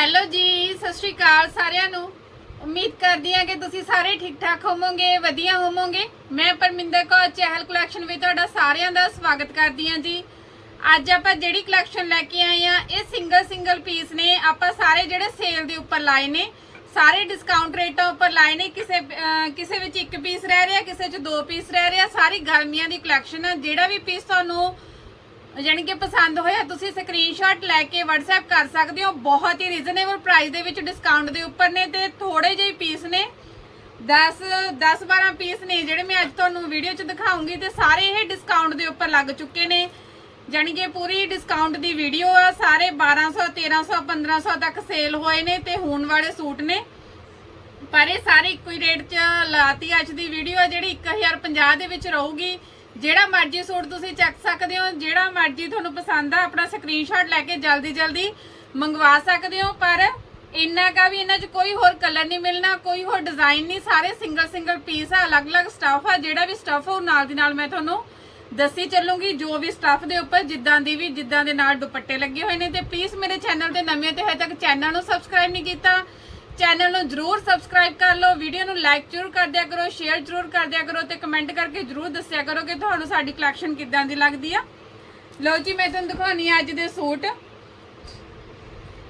Hello ਜੀ, ਸਤਿ ਸ਼੍ਰੀ ਅਕਾਲ ਸਾਰਿਆਂ ਨੂੰ। ਉਮੀਦ ਕਰਦੀ ਹਾਂ ਕਿ ਤੁਸੀਂ ਸਾਰੇ ਠੀਕ ਠਾਕ ਹੋਵੋਗੇ, ਵਧੀਆ ਹੋਵੋਗੇ। ਮੈਂ ਪਰਮਿੰਦਰ ਕੌਰ, ਚਹਿਲ ਕਲੈਕਸ਼ਨ ਵਿੱਚ ਤੁਹਾਡਾ ਸਾਰਿਆਂ ਦਾ ਸਵਾਗਤ ਕਰਦੀ ਹਾਂ ਜੀ। ਅੱਜ ਆਪਾਂ ਜਿਹੜੀ ਕਲੈਕਸ਼ਨ ਲੈ ਕੇ ਆਏ ਆ ਇਹ ਸਿੰਗਲ ਸਿੰਗਲ ਪੀਸ ਨੇ। ਆਪਾਂ ਸਾਰੇ ਜਿਹੜੇ ਸੇਲ ਦੇ ਉੱਪਰ ਲਾਏ ਨੇ, ਸਾਰੇ ਡਿਸਕਾਊਂਟ ਰੇਟਾਂ ਉੱਪਰ ਲਾਏ ਨੇ। ਕਿਸੇ ਕਿਸੇ ਵਿੱਚ ਇੱਕ ਪੀਸ ਰਹਿ ਰਿਹਾ, ਕਿਸੇ 'ਚ ਦੋ ਪੀਸ ਰਹਿ ਰਿਹਾ। ਸਾਰੀ ਗਰਮੀਆਂ ਦੀ ਕਲੈਕਸ਼ਨ ਆ। ਜਿਹੜਾ ਵੀ ਪੀਸ ਤੁਹਾਨੂੰ ਯਾਨੀ ਕਿ ਪਸੰਦ ਹੋਇਆ, ਤੁਸੀਂ ਸਕਰੀਨਸ਼ਾਟ ਲੈ ਕੇ WhatsApp ਕਰ ਸਕਦੇ ਹੋ। ਬਹੁਤ ਹੀ ਰੀਜ਼ਨੇਬਲ ਪ੍ਰਾਈਸ ਦੇ ਵਿੱਚ ਡਿਸਕਾਊਂਟ ਦੇ ਉੱਪਰ ਨੇ ਤੇ ਥੋੜੇ ਜਿਹੇ ਪੀਸ ਨੇ। 10 10 12 ਪੀਸ ਨੇ ਜਿਹੜੇ ਮੈਂ ਅੱਜ ਤੁਹਾਨੂੰ ਵੀਡੀਓ 'ਚ ਦਿਖਾਉਂਗੀ ਤੇ ਸਾਰੇ ਇਹ ਡਿਸਕਾਊਂਟ ਦੇ ਉੱਪਰ ਲੱਗ ਚੁੱਕੇ ਨੇ। ਯਾਨੀ ਕਿ ਪੂਰੀ ਡਿਸਕਾਊਂਟ ਦੀ ਵੀਡੀਓ ਆ, ਸਾਰੇ 1200 1300 1500 ਤੱਕ ਸੇਲ ਹੋਏ ਨੇ ਤੇ ਹੋਣ ਵਾਲੇ ਸੂਟ ਨੇ। ਪਰ ਇਹ ਸਾਰੇ ਇੱਕੋ ਹੀ ਰੇਟ 'ਚ ਲਾਤੀ ਅੱਜ ਦੀ ਵੀਡੀਓ ਆ, ਜਿਹੜੀ 1050 ਦੇ ਵਿੱਚ ਰਹੂਗੀ। ਜਿਹੜਾ ਮਰਜ਼ੀ ਸੂਟ ਤੁਸੀਂ ਚੱਕ ਸਕਦੇ ਹੋ, ਜਿਹੜਾ ਮਰਜ਼ੀ ਤੁਹਾਨੂੰ ਪਸੰਦ ਆ, ਆਪਣਾ ਸਕਰੀਨਸ਼ਾਟ ਲੈ ਕੇ ਜਲਦੀ ਜਲਦੀ ਮੰਗਵਾ ਸਕਦੇ ਹੋ, ਪਰ ਇੰਨਾ ਕਾ ਵੀ ਇਹਨਾਂ 'ਚ ਕੋਈ ਹੋਰ ਕਲਰ ਨਹੀਂ ਮਿਲਣਾ, ਕੋਈ ਹੋਰ ਡਿਜ਼ਾਈਨ ਨਹੀਂ, ਸਾਰੇ ਸਿੰਗਲ ਸਿੰਗਲ ਪੀਸ ਆ, ਅਲੱਗ-ਅਲੱਗ ਸਟਫ ਆ, ਜਿਹੜਾ ਵੀ ਸਟਫ ਉਹ ਨਾਲ ਦੀ ਨਾਲ ਮੈਂ ਤੁਹਾਨੂੰ ਦੱਸੀ ਚੱਲੂਗੀ, ਜੋ ਵੀ ਸਟਫ ਦੇ ਉੱਪਰ ਜਿੱਦਾਂ ਦੀ ਵੀ, ਜਿੱਦਾਂ ਦੇ ਨਾਲ ਦੁਪੱਟੇ ਲੱਗੇ ਹੋਏ ਨੇ, ਤੇ ਪਲੀਜ਼ ਮੇਰੇ ਚੈਨਲ ਤੇ ਨਵੇਂ ਤੇ ਹਜੇ ਤੱਕ ਚੈਨਲ ਨੂੰ ਸਬਸਕ੍ਰਾਈਬ ਨਹੀਂ ਕੀਤਾ ਚੈਨਲ ਨੂੰ ਜਰੂਰ ਸਬਸਕ੍ਰਾਈਬ ਕਰ ਲਓ, ਵੀਡੀਓ ਨੂੰ ਲਾਈਕ ਜਰੂਰ ਕਰ ਦਿਆ ਕਰੋ ਸ਼ੇਅਰ ਜਰੂਰ ਕਰ ਦਿਆ ਕਰੋ ਤੇ ਕਮੈਂਟ ਕਰਕੇ ਜਰੂਰ ਦੱਸਿਆ ਕਰੋ ਕਿ ਤੁਹਾਨੂੰ ਸਾਡੀ ਕਲੈਕਸ਼ਨ ਕਿੱਦਾਂ ਦੀ ਲੱਗਦੀ ਆ। ਲਓ ਜੀ, ਮੈਂ ਤੁਹਾਨੂੰ ਦਿਖਾਉਣੀ ਆ ਅੱਜ ਦੇ ਸੂਟ।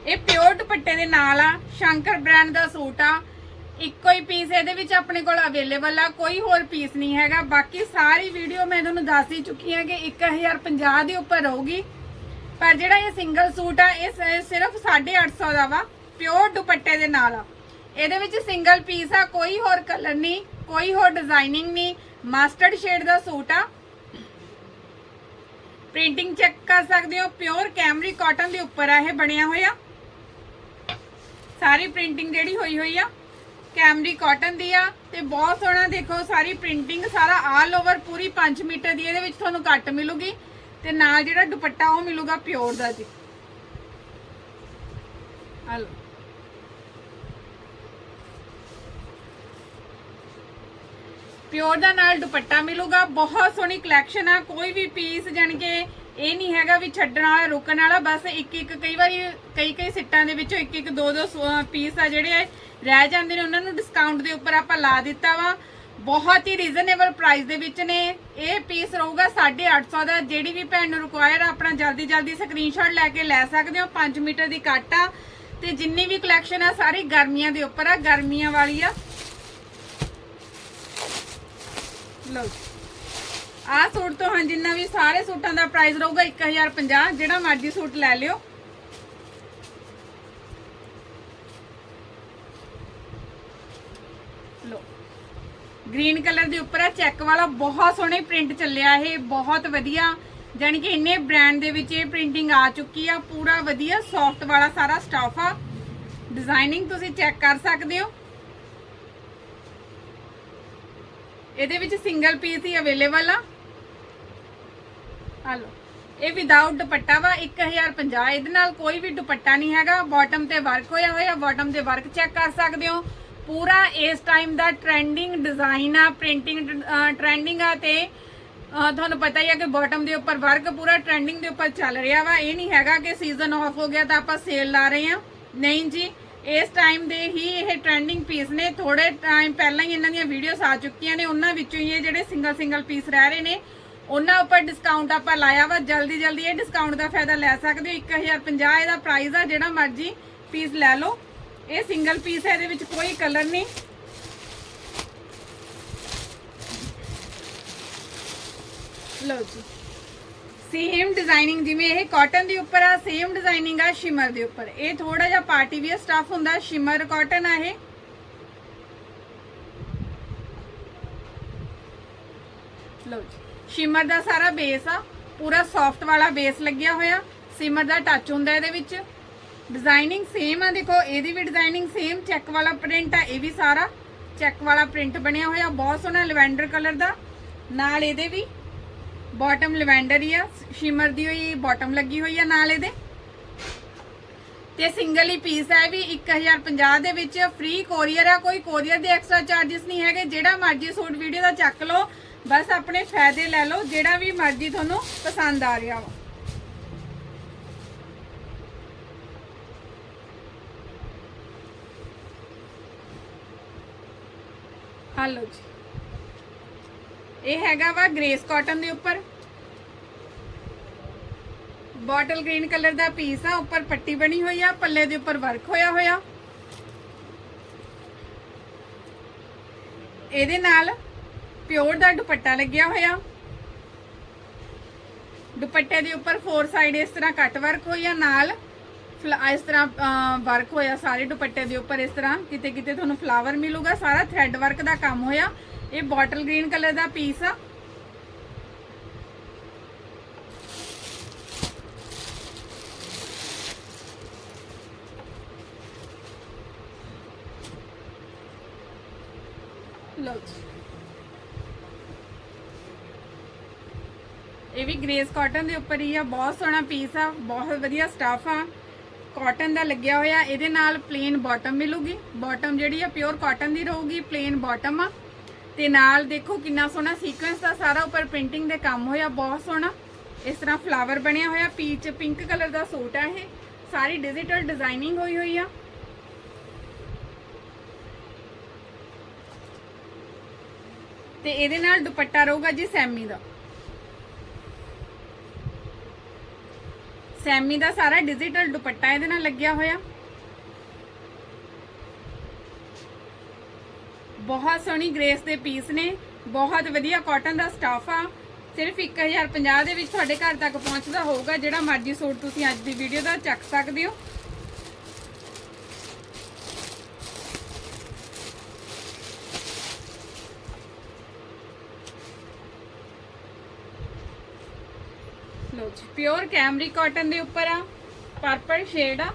ਇਹ ਪਿਓਰ ਦੁਪੱਟੇ ਦੇ ਨਾਲ ਆ, ਸ਼ੰਕਰ ਬ੍ਰਾਂਡ ਦਾ ਸੂਟ ਆ। ਇੱਕੋ ਹੀ ਪੀਸ ਇਹਦੇ ਵਿੱਚ ਆਪਣੇ ਕੋਲ ਅਵੇਲੇਬਲ ਆ, ਕੋਈ ਹੋਰ ਪੀਸ ਨਹੀਂ ਹੈਗਾ। ਬਾਕੀ ਸਾਰੀ ਵੀਡੀਓ ਮੈਂ ਤੁਹਾਨੂੰ ਦੱਸ ਹੀ ਚੁੱਕੀ ਆ ਕਿ 1050 ਦੇ ਉੱਪਰ ਰਹੂਗੀ ਪਰ ਜਿਹੜਾ ਇਹ ਸਿੰਗਲ ਸੂਟ ਆ, ਇਹ ਸ- ਸਿਰਫ 850 ਦਾ ਵਾ। ਪਿਓਰ ਦੁਪੱਟੇ ਦੇ ਨਾਲ ਆ। ਇਹਦੇ ਵਿੱਚ ਸਿੰਗਲ ਪੀਸ ਆ, ਕੋਈ ਹੋਰ ਕਲਰ ਨਹੀਂ, ਕੋਈ ਹੋਰ ਡਿਜ਼ਾਈਨਿੰਗ ਨਹੀਂ ਮਸਟਰਡ ਸ਼ੇਡ ਦਾ ਸੂਟ ਆ। ਪ੍ਰਿੰਟਿੰਗ ਚੈੱਕ ਕਰ ਸਕਦੇ ਹੋ ਪਿਓਰ ਕੈਮਰੀ ਕਾਟਨ ਦੇ ਉੱਪਰ ਆ ਇਹ ਬਣਿਆ ਹੋਇਆ। ਸਾਰੀ ਪ੍ਰਿੰਟਿੰਗ ਜਿਹੜੀ ਹੋਈ ਹੋਈ ਆ ਕੈਮਰੀ ਕਾਟਨ ਦੀ ਆ, ਤੇ ਬਹੁਤ ਸੋਹਣਾ ਦੇਖੋ, ਸਾਰੀ ਪ੍ਰਿੰਟਿੰਗ ਸਾਰਾ ਆਲ ਓਵਰ ਪੂਰੀ 5 ਮੀਟਰ ਦੀ, ਇਹਦੇ ਵਿੱਚ ਤੁਹਾਨੂੰ ਕੱਟ ਮਿਲੂਗੀ, ਤੇ ਨਾਲ ਜਿਹੜਾ ਦੁਪੱਟਾ ਉਹ ਮਿਲੂਗਾ ਪਿਓਰ ਦਾ ਜੀ। ਆ ਪਿਓਰ ਦਾ ਨਾਲ ਦੁਪੱਟਾ ਮਿਲੂਗਾ। ਬਹੁਤ ਸੋਹਣੀ ਕਲੈਕਸ਼ਨ ਆ। ਕੋਈ ਵੀ ਪੀਸ ਜਾਣ ਕੇ ਇਹ ਨਹੀਂ ਹੈਗਾ ਵੀ ਛੱਡਣ ਵਾਲਾ, ਰੁਕਣ ਵਾਲਾ। ਬਸ ਇੱਕ ਇੱਕ ਕਈ ਵਾਰੀ ਕਈ ਕਈ ਸਿੱਟਾਂ ਦੇ ਵਿੱਚੋਂ ਇੱਕ ਇੱਕ ਦੋ ਦੋ ਪੀਸ ਆ ਜਿਹੜੇ ਰਹਿ ਜਾਂਦੇ ਨੇ। ਉਹਨਾਂ ਨੂੰ ਡਿਸਕਾਊਂਟ ਦੇ ਉੱਪਰ ਆਪਾਂ ਲਾ ਦਿੱਤਾ ਵਾ। ਬਹੁਤ ਹੀ ਰੀਜ਼ਨੇਬਲ ਪ੍ਰਾਈਸ ਦੇ ਵਿੱਚ ਨੇ। ਇਹ ਪੀਸ ਰਹੂਗਾ 850 ਦਾ। ਜਿਹੜੀ ਵੀ ਭੈਣ ਨੂੰ ਰਿਕੁਆਇਰ ਆ, ਆਪਣਾ ਜਲਦੀ ਜਲਦੀ ਸਕਰੀਨਸ਼ਾਟ ਲੈ ਕੇ ਲੈ ਸਕਦੇ ਹੋ। 5 ਮੀਟਰ ਦੀ ਕੱਟ ਆ। ਤੇ ਜਿੰਨੀ ਵੀ ਕਲੈਕਸ਼ਨ ਆ, ਸਾਰੀ ਗਰਮੀਆਂ ਦੇ ਉੱਪਰ ਆ। ਗਰਮੀਆਂ ਵਾਲੀ ਆ। ਲਓ ਆ ਸੂਟ ਤੋਂ ਹਾਂ, ਜਿੰਨਾ ਵੀ ਸਾਰੇ ਸੂਟਾਂ ਦਾ ਪ੍ਰਾਈਸ ਰਹੂਗਾ 1050 ਜਿਹੜਾ ਮਰਜ਼ੀ ਸੂਟ ਲੈ ਲਿਓ। ਲਓ। ਗ੍ਰੀਨ ਕਲਰ ਦੇ ਉੱਪਰ ਆ ਚੈੱਕ ਵਾਲਾ ਬਹੁਤ ਸੋਹਣੇ ਪ੍ਰਿੰਟ ਚੱਲਿਆ ਇਹ, ਬਹੁਤ ਵਧੀਆ। ਜਾਣੀ ਕਿ ਇੰਨੇ ਬ੍ਰਾਂਡ ਦੇ ਵਿੱਚ ਇਹ ਪ੍ਰਿੰਟਿੰਗ ਆ ਚੁੱਕੀ ਆ, ਪੂਰਾ ਵਧੀਆ ਸੌਫਟ ਵਾਲਾ ਸਾਰਾ ਸਟਾਫ ਆ। ਡਿਜ਼ਾਈਨਿੰਗ ਤੁਸੀਂ ਚੈੱਕ ਕਰ ਸਕਦੇ ਹੋ। ਇਹਦੇ ਵਿੱਚ ਸਿੰਗਲ ਪੀਸ ਹੀ ਅਵੇਲੇਬਲ ਆ। ਆ ਲਓ। ਇਹ ਵਿਦਆਊਟ ਦੁਪੱਟਾ ਵਾ 1050 ਇਹਦੇ ਨਾਲ ਕੋਈ ਵੀ ਦੁਪੱਟਾ ਨਹੀਂ ਹੈਗਾ। ਬਾਟਮ ਤੇ ਵਰਕ ਹੋਇਆ ਹੋਇਆ ਬਾਟਮ ਤੇ ਵਰਕ ਚੈੱਕ ਕਰ ਸਕਦੇ ਹੋ। ਪੂਰਾ ਇਸ ਟਾਈਮ ਦਾ ਟ੍ਰੈਂਡਿੰਗ ਡਿਜ਼ਾਈਨ ਆ ਪ੍ਰਿੰਟਿੰਗ ਟ੍ਰੈਂਡਿੰਗ ਆ ਤੇ ਤੁਹਾਨੂੰ ਪਤਾ ਹੀ ਆ ਕਿ ਬਾਟਮ ਦੇ ਉੱਪਰ ਵਰਕ ਪੂਰਾ ਟ੍ਰੈਂਡਿੰਗ ਦੇ ਉੱਪਰ ਚੱਲ ਰਿਹਾ ਵਾ। ਇਹ ਨਹੀਂ ਹੈਗਾ ਕਿ ਸੀਜ਼ਨ ਆਫ ਹੋ ਗਿਆ ਤਾਂ ਆਪਾਂ ਸੇਲ ਲਾ ਰਹੇ ਆ ਨਹੀਂ ਜੀ ਇਸ ਟਾਈਮ ਦੇ ਹੀ ਇਹ ਟ੍ਰੈਂਡਿੰਗ ਪੀਸ ਨੇ। ਥੋੜੇ ਟਾਈਮ ਪਹਿਲਾਂ ਹੀ ਇਹਨਾਂ ਦੀਆਂ ਵੀਡੀਓਜ਼ ਆ ਚੁੱਕੀਆਂ ਨੇ। ਉਹਨਾਂ ਵਿੱਚੋਂ ਹੀ ਇਹ ਜਿਹੜੇ ਸਿੰਗਲ ਸਿੰਗਲ ਪੀਸ ਰਹਿ ਰਹੇ ਨੇ, ਉਹਨਾਂ ਉੱਪਰ ਡਿਸਕਾਊਂਟ ਆਪਾਂ ਲਾਇਆ ਵਾ। ਜਲਦੀ ਜਲਦੀ ਇਹ ਡਿਸਕਾਊਂਟ ਦਾ ਫਾਇਦਾ ਲੈ ਸਕਦੇ ਹੋ। 1050 ਇਹਦਾ ਪ੍ਰਾਈਸ ਆ, ਜਿਹੜਾ ਮਰਜ਼ੀ ਪੀਸ ਲੈ ਲਓ। ਇਹ ਸਿੰਗਲ ਪੀਸ ਹੈ, ਇਹਦੇ ਵਿੱਚ ਕੋਈ ਕਲਰ ਨਹੀਂ। ਲਓ ਜੀ। ਸੇਮ ਡਿਜ਼ਾਈਨਿੰਗ ਜਿਵੇਂ ਇਹ ਕਾਟਨ ਦੇ ਉੱਪਰ ਆ ਸੇਮ ਡਿਜ਼ਾਈਨਿੰਗ ਆ ਸ਼ਿਮਰ ਦੇ ਉੱਪਰ। ਇਹ ਥੋੜਾ ਜਿਹਾ ਪਾਰਟੀ ਵੇਅਰ ਸਟਫ ਹੁੰਦਾ ਸ਼ਿਮਰ ਕਾਟਨ ਆ ਇਹ। ਲਓ ਜੀ ਸ਼ਿਮਰ ਦਾ ਸਾਰਾ ਬੇਸ ਆ, ਪੂਰਾ ਸੌਫਟ ਵਾਲਾ ਬੇਸ ਲੱਗਿਆ ਹੋਇਆ। ਸਿਮਰ ਦਾ ਟੱਚ ਹੁੰਦਾ ਇਹਦੇ ਵਿੱਚ। ਡਿਜ਼ਾਈਨਿੰਗ ਸੇਮ ਆ, ਦੇਖੋ, ਇਹਦੀ ਵੀ ਡਿਜ਼ਾਈਨਿੰਗ ਸੇਮ ਚੈੱਕ ਵਾਲਾ ਪ੍ਰਿੰਟ ਆ, ਇਹ ਵੀ ਸਾਰਾ। ਚੈੱਕ ਵਾਲਾ ਪ੍ਰਿੰਟ ਬਣਿਆ ਹੋਇਆ, ਬਹੁਤ ਸੋਹਣਾ ਲਵੈਂਡਰ ਕਲਰ ਦਾ। ਨਾਲ ਇਹਦੇ ਵੀ ਬਾਟਮ ਲਵੈਂਡਰ ਹੀ ਆ ਸ਼ਿਮਰ ਦੀ ਹੋਈ ਬਾਟਮ ਲੱਗੀ ਹੋਈ ਆ ਨਾਲ ਇਹਦੇ। ਤੇ ਸਿੰਗਲ ਹੀ ਪੀਸ ਹੈ ਵੀ 1050 ਦੇ ਵਿੱਚ ਫ੍ਰੀ ਕੋਰੀਅਰ ਆ, ਕੋਈ ਕੋਰੀਅਰ ਦੇ ਐਕਸਟਰਾ ਚਾਰजेस ਨਹੀਂ ਹੈਗੇ, ਜਿਹੜਾ ਮਰਜ਼ੀ ਸੂਟ ਵੀਡੀਓ ਦਾ ਚੱਕ ਲਓ, ਬਸ ਆਪਣੇ ਫਾਇਦੇ ਲੈ ਲਓ, ਜਿਹੜਾ ਵੀ ਮਰਜ਼ੀ ਤੁਹਾਨੂੰ ਪਸੰਦ ਆ ਰਿਹਾ ਵਾ। ਹਲੋ ਜੀ। ਇਹ ਹੈਗਾ ਵਾ ਗ੍ਰੇਸ ਕਾਟਨ ਦੇ ਉੱਪਰ। ਬੋਟਲ ਗ੍ਰੀਨ ਕਲਰ ਦਾ ਪੀਸ ਆ, ਉੱਪਰ ਪੱਟੀ ਬਣੀ ਹੋਈ ਆ, ਪੱਲੇ ਦੇ ਉੱਪਰ ਵਰਕ ਹੋਇਆ ਹੋਇਆ। ਇਹਦੇ ਨਾਲ ਪਿਓਰ ਦਾ ਦੁਪੱਟਾ ਲੱਗਿਆ ਹੋਇਆ। ਦੁਪੱਟੇ ਦੇ ਉੱਪਰ ਫੋਰ ਸਾਈਡ ਇਸ ਤਰ੍ਹਾਂ ਕੱਟ ਵਰਕ ਹੋਇਆ ਨਾਲ ਫਲਾ- ਇਸ ਤਰ੍ਹਾਂ ਵਰਕ ਹੋਇਆ ਸਾਰੇ ਦੁਪੱਟੇ ਦੇ ਉੱਪਰ ਇਸ ਤਰ੍ਹਾਂ। ਕਿਤੇ ਕਿਤੇ ਤੁਹਾਨੂੰ ਫਲਾਵਰ ਮਿਲੂਗਾ, ਸਾਰਾ ਥ੍ਰੈਡ ਵਰਕ ਦਾ ਕੰਮ ਹੋਇਆ। ਇਹ ਬੋਟਲ ਗ੍ਰੀਨ ਕਲਰ ਦਾ ਪੀਸ ਆ। ਜੀ। ਇਹ ਵੀ ਗ੍ਰੇਸ ਕਾਟਨ ਦੇ ਉੱਪਰ ਹੀ ਆ, ਬਹੁਤ ਸੋਹਣਾ ਪੀਸ ਆ, ਬਹੁਤ ਵਧੀਆ ਸਟਾਫ ਆ। ਕਾਟਨ ਦਾ ਲੱਗਿਆ ਹੋਇਆ, ਇਹਦੇ ਨਾਲ ਪਲੇਨ ਬਾਟਮ ਮਿਲੂਗੀ। ਬਾਟਮ ਜਿਹੜੀ ਆ ਪਿਓਰ ਕਾਟਨ ਦੀ ਰਹੂਗੀ ਪਲੇਨ ਬਾਟਮ ਆ। ਤੇ ਨਾਲ ਦੇਖੋ ਕਿੰਨਾ ਸੋਹਣਾ ਸੀਕੁਐਂਸ ਦਾ ਸਾਰਾ ਉੱਪਰ ਪ੍ਰਿੰਟਿੰਗ ਦੇ ਕੰਮ ਹੋਇਆ, ਬਹੁਤ ਸੋਹਣਾ। ਇਸ ਤਰ੍ਹਾਂ ਫਲਾਵਰ ਬਣਿਆ ਹੋਇਆ ਪੀਚ ਪਿੰਕ ਕਲਰ ਦਾ ਸੂਟ ਆ ਇਹ। ਸਾਰੀ ਡਿਜੀਟਲ ਡਿਜ਼ਾਈਨਿੰਗ ਹੋਈ ਹੋਈ ਆ। ਤੇ ਇਹਦੇ ਨਾਲ ਦੁਪੱਟਾ ਰਹੂਗਾ ਜੀ ਸੈਮੀ ਦਾ। ਸੈਮੀ ਦਾ ਸਾਰਾ ਡਿਜੀਟਲ ਦੁਪੱਟਾ ਇਹਦੇ ਨਾਲ ਲੱਗਿਆ ਹੋਇਆ। ਬਹੁਤ ਸੋਹਣੀ ਗ੍ਰੇਸ ਦੇ ਪੀਸ ਨੇ। ਬਹੁਤ ਵਧੀਆ ਕਾਟਨ ਦਾ ਸਟਾਫ ਆ। ਸਿਰਫ 1050 ਦੇ ਵਿੱਚ ਤੁਹਾਡੇ ਘਰ ਤੱਕ ਪਹੁੰਚਦਾ ਹੋਊਗਾ, ਜਿਹੜਾ ਮਰਜ਼ੀ ਸੂਟ ਤੁਸੀਂ ਅੱਜ ਦੀ ਵੀਡੀਓ ਦਾ ਚੱਕ ਸਕਦੇ ਹੋ। ਲੋ ਜੀ ਪਿਓਰ ਕੈਮਰੀ ਕਾਟਨ ਦੇ ਉੱਪਰ ਆ। ਪਰਪਲ ਸ਼ੇਡ ਆ।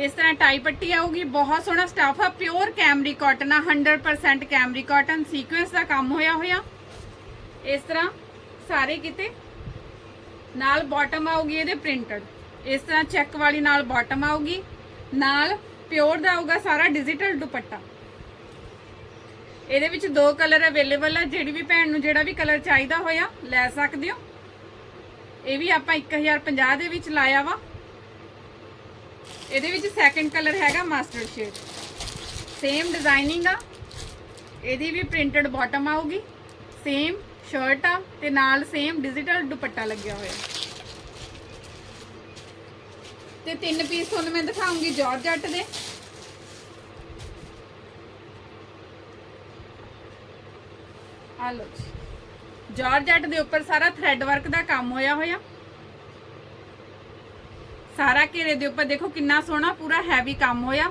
ਇਸ ਤਰ੍ਹਾਂ ਟਾਈ ਪੱਟੀ ਆਊਗੀ, ਬਹੁਤ ਸੋਹਣਾ ਸਟਾਫ ਆ ਪਿਓਰ ਕੈਮਰੀ ਕਾਟਨ ਆ 100% ਕੈਮਰੀ ਕਾਟਨ ਸੀਕੁਐਂਸ ਦਾ ਕੰਮ ਹੋਇਆ ਹੋਇਆ। ਇਸ ਤਰ੍ਹਾਂ ਸਾਰੇ ਕਿਤੇ ਨਾਲ ਬਾਟਮ ਆਊਗੀ ਇਹਦੇ ਪ੍ਰਿੰਟਡ ਇਸ ਤਰ੍ਹਾਂ ਚੈੱਕ ਵਾਲੀ ਨਾਲ ਬਾਟਮ ਆਊਗੀ, ਨਾਲ ਪਿਓਰ ਦਾ ਆਊਗਾ ਸਾਰਾ ਡਿਜੀਟਲ ਦੁਪੱਟਾ। ਇਹਦੇ ਵਿੱਚ ਦੋ ਕਲਰ ਅਵੇਲੇਬਲ ਆ, ਜਿਹੜੀ ਵੀ ਭੈਣ ਨੂੰ ਜਿਹੜਾ ਵੀ ਕਲਰ ਚਾਹੀਦਾ ਹੋਇਆ, ਲੈ ਸਕਦੇ ਹੋ। ਇਹ ਵੀ ਆਪਾਂ 1050 ਦੇ ਵਿੱਚ ਲਾਇਆ ਵਾ। ਇਹਦੇ ਵਿੱਚ ਸੈਕੰਡ ਕਲਰ ਹੈਗਾ ਮਾਸਟਰ ਸ਼ੇਡ ਸੇਮ ਡਿਜ਼ਾਈਨਿੰਗ ਆ। ਇਹਦੀ ਵੀ ਪ੍ਰਿੰਟਡ ਬਾਟਮ ਆਊਗੀ। ਸੇਮ ਸ਼ਰਟ ਆ ਤੇ ਨਾਲ ਸੇਮ ਡਿਜੀਟਲ ਦੁਪੱਟਾ ਲੱਗਿਆ ਹੋਇਆ। ਤੇ ਤਿੰਨ ਪੀਸ ਤੁਹਾਨੂੰ ਮੈਂ ਦਿਖਾਉਂਗੀ ਜਾਰਜਟ ਦੇ। ਆ ਲਓ ਜੀ। ਜਾਰਜਟ ਦੇ ਉੱਪਰ ਸਾਰਾ ਥ੍ਰੈਡ ਵਰਕ ਦਾ ਕੰਮ ਹੋਇਆ ਹੋਇਆ। ਸਾਰਾ ਘੇਰੇ ਦੇ ਉੱਪਰ ਦੇਖੋ ਕਿੰਨਾ ਸੋਹਣਾ ਪੂਰਾ ਹੈਵੀ ਕੰਮ ਹੋਇਆ।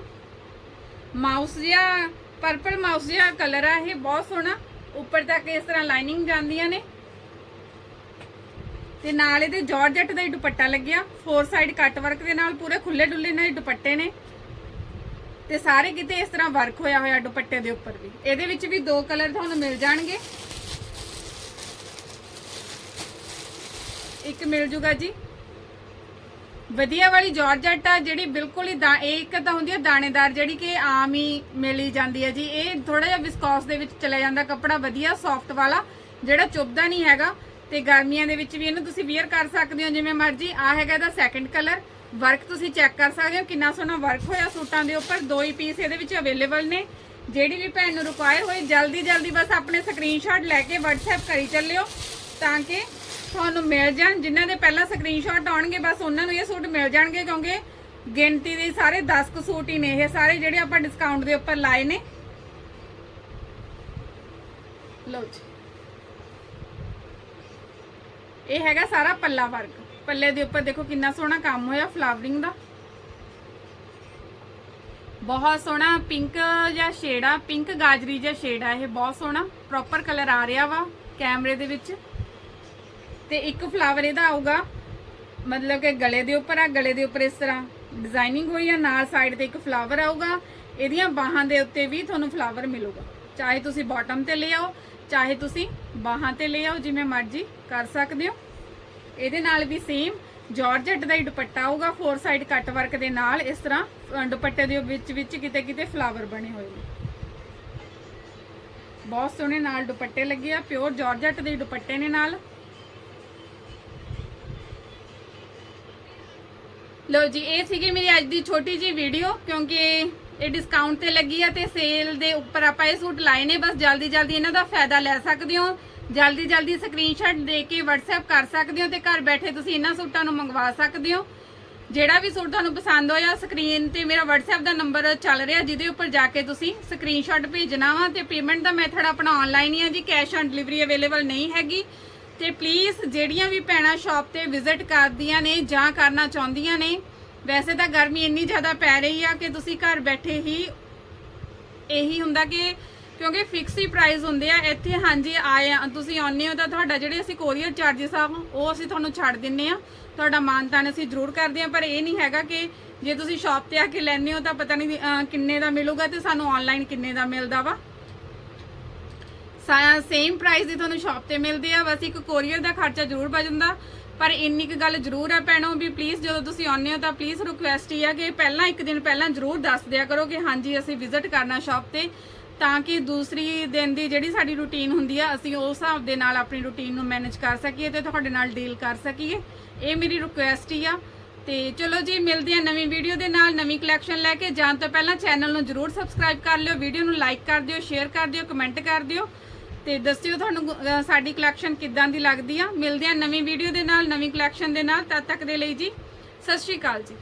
ਮਾਊਸ ਜਿਹਾ ਪਰਪਲ ਮਾਊਸ ਜਿਹਾ ਕਲਰ ਆ ਇਹ, ਬਹੁਤ ਸੋਹਣਾ। ਉੱਪਰ ਤੱਕ ਇਸ ਤਰ੍ਹਾਂ ਲਾਈਨਿੰਗ ਜਾਂਦੀਆਂ ਨੇ। ਤੇ ਨਾਲ ਇਹਦੇ ਜਾਰਜਟ ਦਾ ਹੀ ਦੁਪੱਟਾ ਲੱਗਿਆ। ਫੋਰ ਸਾਈਡ ਕੱਟ ਵਰਕ ਦੇ ਨਾਲ ਪੂਰੇ ਖੁੱਲੇ ਡੁੱਲੇ ਨਾਲ ਦੁਪੱਟੇ ਨੇ। ਤੇ ਸਾਰੇ ਕਿਤੇ ਇਸ ਤਰ੍ਹਾਂ ਵਰਕ ਹੋਇਆ ਹੋਇਆ ਦੁਪੱਟੇ ਦੇ ਉੱਪਰ ਵੀ। ਇਹਦੇ ਵਿੱਚ ਵੀ ਦੋ ਕਲਰ ਤੁਹਾਨੂੰ ਮਿਲ ਜਾਣਗੇ। ਇੱਕ ਮਿਲ ਜੂਗਾ ਜੀ। ਵਧੀਆ ਵਾਲੀ ਜਾਰਜਟ ਆ ਜਿਹੜੀ ਬਿਲਕੁਲ ਹੀ ਦਾ ਇਹ ਇੱਕ ਤਾਂ ਹੁੰਦੀ ਹੈ ਦਾਣੇਦਾਰ ਜਿਹੜੀ ਕਿ ਆਮ ਹੀ ਮਿਲੀ ਜਾਂਦੀ ਹੈ ਜੀ। ਇਹ ਥੋੜਾ ਜਿਹਾ ਵਿਸਕੌਸ ਦੇ ਵਿੱਚ ਚਲਾ ਜਾਂਦਾ, ਕੱਪੜਾ ਵਧੀਆ ਸੌਫਟ ਵਾਲਾ, ਜਿਹੜਾ ਚੁੱਭਦਾ ਨਹੀਂ ਹੈਗਾ। ਤੇ ਗਰਮੀਆਂ ਦੇ ਵਿੱਚ ਵੀ ਇਹਨੂੰ ਤੁਸੀਂ ਵੇਅਰ ਕਰ ਸਕਦੇ ਹੋ, ਜਿਵੇਂ ਮਰਜ਼ੀ। ਆ ਹੈਗਾ ਇਹਦਾ ਸੈਕੰਡ ਕਲਰ ਵਰਕ ਤੁਸੀਂ ਚੈੱਕ ਕਰ ਸਕਦੇ ਹੋ, ਕਿੰਨਾ ਸੋਹਣਾ ਵਰਕ ਹੋਇਆ ਸੂਟਾਂ ਦੇ ਉੱਪਰ। ਦੋ ਹੀ ਪੀਸ ਇਹਦੇ ਵਿੱਚ ਅਵੇਲੇਬਲ ਨੇ। ਜਿਹੜੀ ਵੀ ਭੈਣ ਨੂੰ ਰਿਕੁਆਇਰ ਹੋਏ ਜਲਦੀ ਜਲਦੀ ਬਸ ਆਪਣੇ ਸਕਰੀਨਸ਼ਾਟ ਲੈ ਕੇ WhatsApp ਕਰੀ ਚੱਲਿਓ, ਤਾਂ ਕਿ ਤੁਹਾਨੂੰ ਮਿਲ ਜਾਣ, ਜਿਨ੍ਹਾਂ ਦੇ ਪਹਿਲਾਂ ਸਕਰੀਨਸ਼ਾਟ ਆਉਣਗੇ, ਬਸ ਉਹਨਾਂ ਨੂੰ ਇਹ ਸੂਟ ਮਿਲ ਜਾਣਗੇ, ਕਿਉਂਕਿ ਗਿਣਤੀ ਦੇ ਸਾਰੇ 10 ਕੁ ਸੂਟ ਹੀ ਨੇ ਇਹ ਸਾਰੇ ਜਿਹੜੇ ਆਪਾਂ ਡਿਸਕਾਊਂਟ ਦੇ ਉੱਪਰ ਲਾਏ ਨੇ। ਲਓ ਜੀ। ਇਹ ਹੈਗਾ ਸਾਰਾ ਪੱਲਾ ਵਰਕ ਪੱਲੇ ਦੇ ਉੱਪਰ ਦੇਖੋ ਕਿੰਨਾ ਸੋਹਣਾ ਕੰਮ ਹੋਇਆ ਫਲਾਵਰਿੰਗ ਦਾ। ਬਹੁਤ ਸੋਹਣਾ ਪਿੰਕ ਜਾਂ ਸ਼ੇਡ ਆ ਪਿੰਕ ਗਾਜਰੀ ਜਾਂ ਸ਼ੇਡ ਆ ਇਹ, ਬਹੁਤ ਸੋਹਣਾ। ਪ੍ਰੋਪਰ ਕਲਰ ਆ ਰਿਹਾ ਵਾ, ਕੈਮਰੇ ਦੇ ਵਿੱਚ। ਤੇ ਇੱਕ ਫਲਾਵਰ ਇਹਦਾ ਆਊਗਾ। ਮਤਲਬ ਕਿ ਗਲੇ ਦੇ ਉੱਪਰ ਆ, ਗਲੇ ਦੇ ਉੱਪਰ ਇਸ ਤਰ੍ਹਾਂ ਡਿਜ਼ਾਈਨਿੰਗ ਹੋਈ ਆ, ਨਾਲ ਸਾਈਡ ਤੇ ਇੱਕ ਫਲਾਵਰ ਆਊਗਾ। ਇਹਦੀਆਂ ਬਾਹਾਂ ਦੇ ਉੱਤੇ ਵੀ ਤੁਹਾਨੂੰ ਫਲਾਵਰ ਮਿਲੂਗਾ। ਚਾਹੇ ਤੁਸੀਂ ਬਾਟਮ ਤੇ ਲੈ ਆਓ, ਚਾਹੇ ਤੁਸੀਂ ਬਾਹਾਂ ਤੇ ਲੈ ਆਓ, ਜਿਵੇਂ ਮਰਜ਼ੀ ਕਰ ਸਕਦੇ ਹੋ। ਇਹਦੇ ਨਾਲ ਵੀ ਸੇਮ ਜਾਰਜਟ ਦਾ ਹੀ ਦੁਪੱਟਾ ਆਊਗਾ ਫੋਰ ਸਾਈਡ ਕੱਟ ਵਰਕ ਦੇ ਨਾਲ ਇਸ ਤਰ੍ਹਾਂ ਦੁਪੱਟੇ ਦੇ ਵਿੱਚ ਵਿੱਚ ਕਿਤੇ ਕਿਤੇ ਫਲਾਵਰ ਬਣੇ ਹੋਏ ਨੇ। ਬਹੁਤ ਸੋਹਣੇ ਨਾਲ ਦੁਪੱਟੇ ਲੱਗੇ ਆ ਪਿਓਰ ਜਾਰਜਟ ਦੇ ਦੁਪੱਟੇ ਨੇ ਨਾਲ। ਲਓ ਜੀ, ਇਹ ਸੀਗੀ ਮੇਰੀ ਅੱਜ ਦੀ ਛੋਟੀ ਜੀ ਵੀਡੀਓ ਕਿਉਂਕਿ ਇਹ ਡਿਸਕਾਊਂਟ ਤੇ ਲੱਗੀ ਆ ਤੇ ਸੇਲ ਦੇ ਉੱਪਰ ਆਪਾਂ ਇਹ ਸੂਟ ਲਾਏ ਨੇ, ਬਸ ਜਲਦੀ ਜਲਦੀ ਇਹਨਾਂ ਦਾ ਫਾਇਦਾ ਲੈ ਸਕਦੇ ਹੋ। ਜਲਦੀ ਜਲਦੀ ਸਕਰੀਨਸ਼ਾਟ ਦੇ ਕੇ WhatsApp ਕਰ ਸਕਦੇ ਹੋ ਤੇ ਘਰ ਬੈਠੇ ਤੁਸੀਂ ਇਹਨਾਂ ਸੂਟਾਂ ਨੂੰ ਮੰਗਵਾ ਸਕਦੇ ਹੋ। ਜਿਹੜਾ ਵੀ ਸੂਟ ਤੁਹਾਨੂੰ ਪਸੰਦ ਹੋਇਆ ਸਕਰੀਨ ਤੇ ਮੇਰਾ WhatsApp ਦਾ ਨੰਬਰ ਚੱਲ ਰਿਹਾ, ਜਿਹਦੇ ਉੱਪਰ ਜਾ ਕੇ ਤੁਸੀਂ ਸਕਰੀਨਸ਼ਾਟ ਭੇਜਣਾ ਵਾ ਤੇ ਪੇਮੈਂਟ ਦਾ ਮੈਥਡ ਆਪਣਾ ਆਨਲਾਈਨ ਹੀ ਆ ਜੀ ਕੈਸ਼ ਔਨ ਡਿਲੀਵਰੀ ਅਵੇਲੇਬਲ ਨਹੀਂ ਹੈਗੀ। ਤੇ ਪਲੀਜ਼ ਜਿਹੜੀਆਂ ਵੀ ਭੈਣਾਂ ਸ਼ਾਪ ਤੇ ਵਿਜ਼ਿਟ ਕਰਦੀਆਂ ਨੇ ਜਾਂ ਕਰਨਾ ਚਾਹੁੰਦੀਆਂ ਨੇ, ਵੈਸੇ ਤਾਂ ਗਰਮੀ ਇੰਨੀ ਜ਼ਿਆਦਾ ਪੈ ਰਹੀ ਆ ਕਿ ਤੁਸੀਂ ਘਰ ਬੈਠੇ ਹੀ ਇਹੀ ਹੁੰਦਾ ਕਿ ਕਿਉਂਕਿ ਫਿਕਸ ਹੀ ਪ੍ਰਾਈਸ ਹੁੰਦੇ ਆ, ਇੱਥੇ ਹਾਂਜੀ ਆਏ ਆ, ਤੁਸੀਂ ਆਉਂਦੇ ਹੋ ਤਾਂ ਤੁਹਾਡਾ ਜਿਹੜੇ ਅਸੀਂ ਕੋਰੀਅਰ ਚਾਰजेस ਆ, ਉਹ ਅਸੀਂ ਤੁਹਾਨੂੰ ਛੱਡ ਦਿੰਨੇ ਆ। ਤੁਹਾਡਾ ਮਾਨਤਾਨ ਅਸੀਂ ਜ਼ਰੂਰ ਕਰਦੇ ਆ, ਪਰ ਇਹ ਨਹੀਂ ਹੈਗਾ ਕਿ ਜੇ ਤੁਸੀਂ ਸ਼ਾਪ ਤੇ ਆ ਕੇ ਲੈਣੇ ਹੋ ਤਾਂ ਪਤਾ ਨਹੀਂ ਕਿੰਨੇ ਦਾ ਮਿਲੂਗਾ ਤੇ ਸਾਨੂੰ ਆਨਲਾਈਨ ਕਿੰਨੇ ਦਾ ਮਿਲਦਾ ਵਾ। ਸੇਮ ਪ੍ਰਾਈਸ ਦੀ ਤੁਹਾਨੂੰ ਸ਼ਾਪ ਤੇ ਮਿਲਦੇ ਆ। ਬਸ ਇੱਕ ਕੋਰੀਅਰ ਦਾ ਖਰਚਾ ਜ਼ਰੂਰ ਬਚ ਜਾਂਦਾ। ਪਰ ਇੰਨੀ ਕੁ ਗੱਲ ਜ਼ਰੂਰ ਹੈ ਭੈਣੋ ਵੀ ਪਲੀਜ਼ ਜਦੋਂ ਤੁਸੀਂ ਆਉਂਦੇ ਹੋ ਤਾਂ ਪਲੀਜ਼ ਰਿਕੁਐਸਟ ਹੀ ਆ ਕਿ ਪਹਿਲਾਂ ਇੱਕ ਦਿਨ ਪਹਿਲਾਂ ਜ਼ਰੂਰ ਦੱਸ ਦਿਆ ਕਰੋ ਕਿ ਹਾਂਜੀ, ਅਸੀਂ ਵਿਜ਼ਿਟ ਕਰਨਾ ਸ਼ਾਪ ਤੇ, ਤਾਂ ਕਿ ਦੂਸਰੀ ਦਿਨ ਦੀ ਜਿਹੜੀ ਸਾਡੀ ਰੁਟੀਨ ਹੁੰਦੀ ਆ, ਅਸੀਂ ਉਸ ਹਿਸਾਬ ਦੇ ਨਾਲ ਆਪਣੀ ਰੁਟੀਨ ਨੂੰ ਮੈਨੇਜ ਕਰ ਸਕੀਏ ਤੇ ਤੁਹਾਡੇ ਨਾਲ ਡੀਲ ਕਰ ਸਕੀਏ। ਇਹ ਮੇਰੀ ਰਿਕੁਐਸਟ ਹੀ ਆ। ਤੇ ਚਲੋ ਜੀ, ਮਿਲਦੇ ਆ ਨਵੀਂ ਵੀਡੀਓ ਦੇ ਨਾਲ, ਨਵੀਂ ਕਲੈਕਸ਼ਨ ਲੈ ਕੇ। ਜਾਣ ਤੋਂ ਪਹਿਲਾਂ ਚੈਨਲ ਨੂੰ ਜਰੂਰ ਸਬਸਕ੍ਰਾਈਬ ਕਰ ਲਿਓ ਵੀਡੀਓ ਨੂੰ ਲਾਈਕ ਕਰ ਦਿਓ ਸ਼ੇਅਰ ਕਰ ਦਿਓ ਕਮੈਂਟ ਕਰ ਦਿਓ। ਤੇ ਦੱਸਿਓ ਤੁਹਾਨੂੰ ਅਹ, ਸਾਡੀ ਕਲੈਕਸ਼ਨ ਕਿੱਦਾਂ ਦੀ ਲੱਗਦੀ ਆ? ਮਿਲਦੇ ਆ ਨਵੀਂ ਵੀਡੀਓ ਦੇ ਨਾਲ ਨਵੀਂ ਕਲੈਕਸ਼ਨ ਦੇ ਨਾਲ। ਤਦ ਤੱਕ ਦੇ ਲਈ ਜੀ ਸਤਿ ਸ਼੍ਰੀ ਅਕਾਲ ਜੀ।